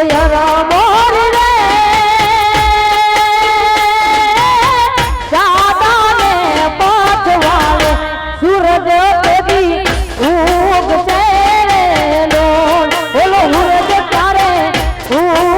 જય રામ રે સાદાને પાછવાળે સૂરજ તેરી ઉગ છે રે લોલ બોલો સૂરજ ત્યારે ઉગ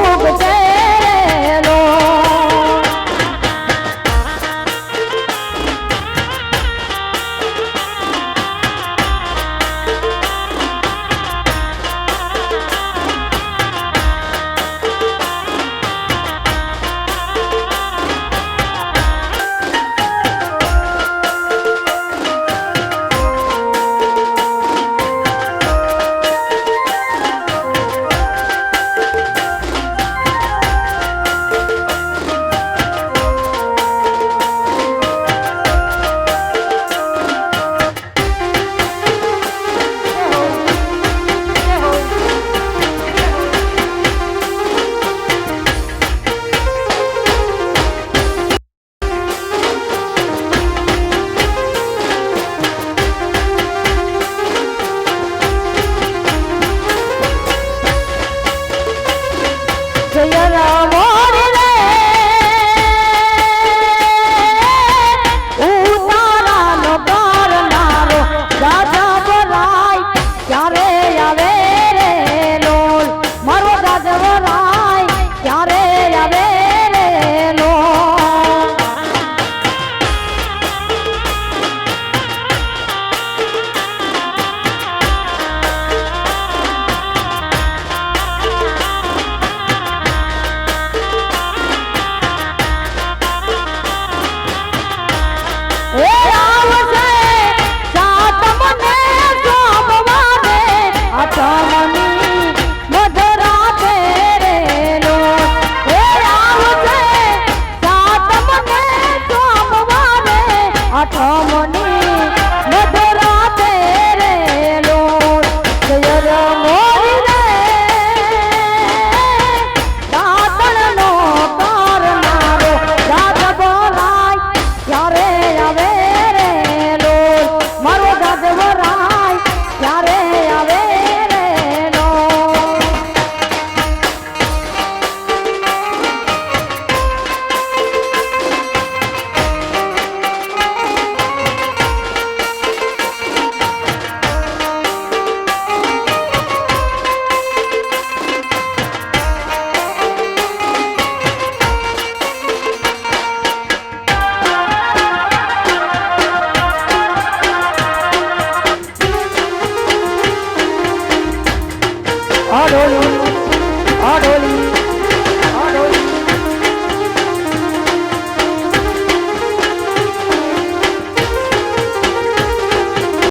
Oh આ ઢોલી